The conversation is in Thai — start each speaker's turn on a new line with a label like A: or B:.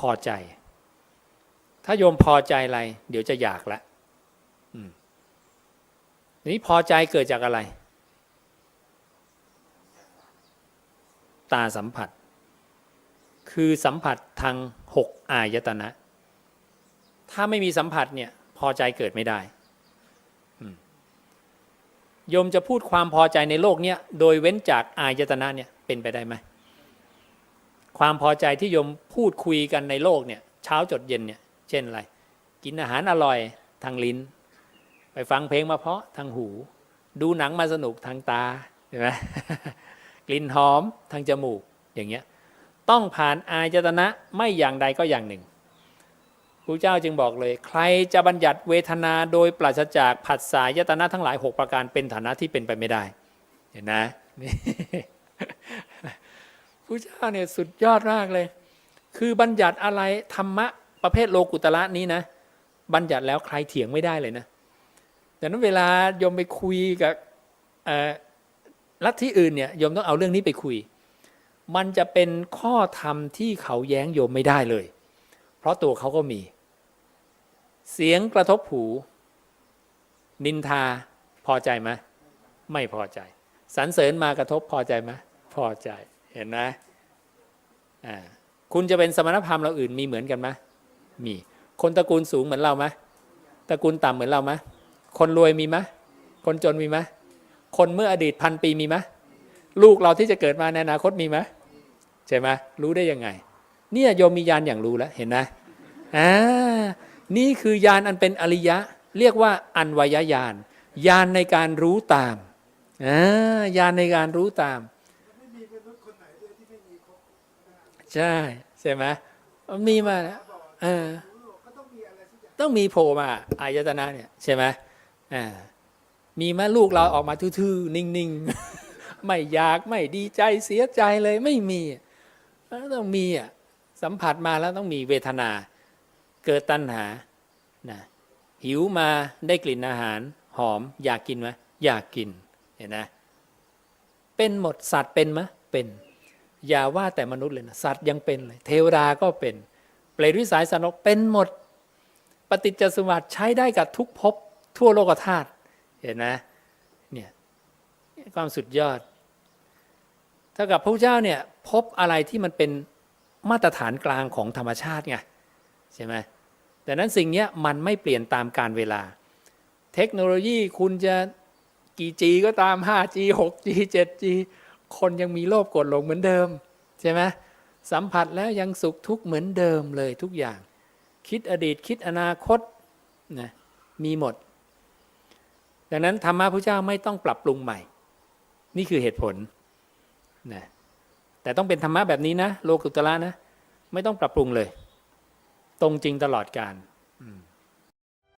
A: พอใจ ถ้าโยมพอใจอะไร เดี๋ยวจะอยากละนี้พอใจเกิดจากอะไร ตาสัมผัส คือสัมผัสทางหกอายตนะ ถ้าไม่มีสัมผัสเนี่ยพอใจเกิดไม่ได้อืมโยมจะพูดความพอใจในโลกเนี้ยโดยเว้นจากอายตนะเนี่ยเป็นไปได้ไหม ความพอใจที่โยมพูดคุยกันในโลกเนี่ยเช้าจดเย็นเนี่ยเช่นอะไร กินอาหารอร่อยทางลิ้น ไปฟังเพลงมาเพาะทางหู ดูหนังมาสนุกทางตาเห็นไหมกลิ่นหอมทางจมูกอย่างเงี้ยต้องผ่านอายตนะไม่อย่างใดก็อย่างหนึ่งพระเจ้าจึงบอกเลย ใครจะบัญญัติเวทนาโดยปราศจากผัสสะยตนะทั้งหลาย 6 ประการเป็นฐานะที่เป็นไปไม่ได้ เห็นนะ ระเจ้าเนี่ยสุดยอดมากเลย คือบัญญัติอะไรธรรมะประเภทโลกุตระนี้นะ บัญญัติแล้วใครเถียงไม่ได้เลยนะแต่นั้นเวลายมไปคุยกับลัทธิอื่นเนี่ยยมต้องเอาเรื่องนี้ไปคุย มันจะเป็นข้อธรรมที่เขาแย้งโยมไม่ได้เลย เพราะตัวเขาก็มี เสียงกระทบหู นินทาพอใจไหมไม่พอใจสรรเสริญมากระทบพอใจไหมพอใจ เห็นไหมอ่าคุณจะเป็นสมณพราหมณ์เราอื่นมีเหมือนกันไหมมี คนตระกูลสูงเหมือนเราไหมตระกูลต่ำเหมือนเราไหมคนรวยมีไหมคนจนมีไหมคนเมื่ออดีตพันปีมีไหมลูกเราที่จะเกิดมาในอนาคตมีไหมใช่ไหมรู้ได้ยังไง เนี่ยโยมมียานอย่างรู้แล้วเห็นไหมอ่านี่คือยานอันเป็นอริยะ เรียกว่าอันวยญาณยานในการรู้ตามอ่ายานในการรู้ตาม ใช่ใช่ไหมมันมีมาแล้วเออต้องมีโผล่มาอายตนะเนี่ยใช่ไหมอ่ามีไหมลูกเราออกมาทื่อๆนิ่งๆ ไม่อยากไม่ดีใจเสียใจเลยไม่มีต้องมีอะสัมผัสมาแล้วต้องมีเวทนา เกิดตัณหานะหิวมาได้กลิ่นอาหาร หอม อยากกินไหมอยากกินเห็นไหมเป็นหมดสัตว์เป็นไหมเป็น อย่าว่าแต่มนุษย์เลยนะสัตว์ยังเป็นเลย เทวดาก็เป็น เปรตวิสัยสนกเป็นหมด ปฏิจจสมบัติใช้ได้กับทุกภพทั่วโลกธาตุเห็นไหมเนี่ยความสุดยอดเท่ากับพระเจ้าเนี่ยพบอะไรที่มันเป็นมาตรฐานกลางของธรรมชาติไงใช่ไหมแต่นั้นสิ่งนี้มันไม่เปลี่ยนตามการเวลา เทคโนโลยีคุณจะกี่จีก็ตาม 5G 6G 7G คนยังมีโลภโกรธหลงเหมือนเดิม ใช่ไหมสัมผัสแล้วยังสุขทุกข์เหมือนเดิมเลยทุกอย่าง คิดอดีตคิดอนาคตนะมีหมด ดังนั้นธรรมะพระเจ้าไม่ต้องปรับปรุงใหม่ นี่คือเหตุผลนะแต่ต้องเป็นธรรมะแบบนี้นะ โลกุตละนะ ไม่ต้องปรับปรุงเลย ตรงจริงตลอดการอืม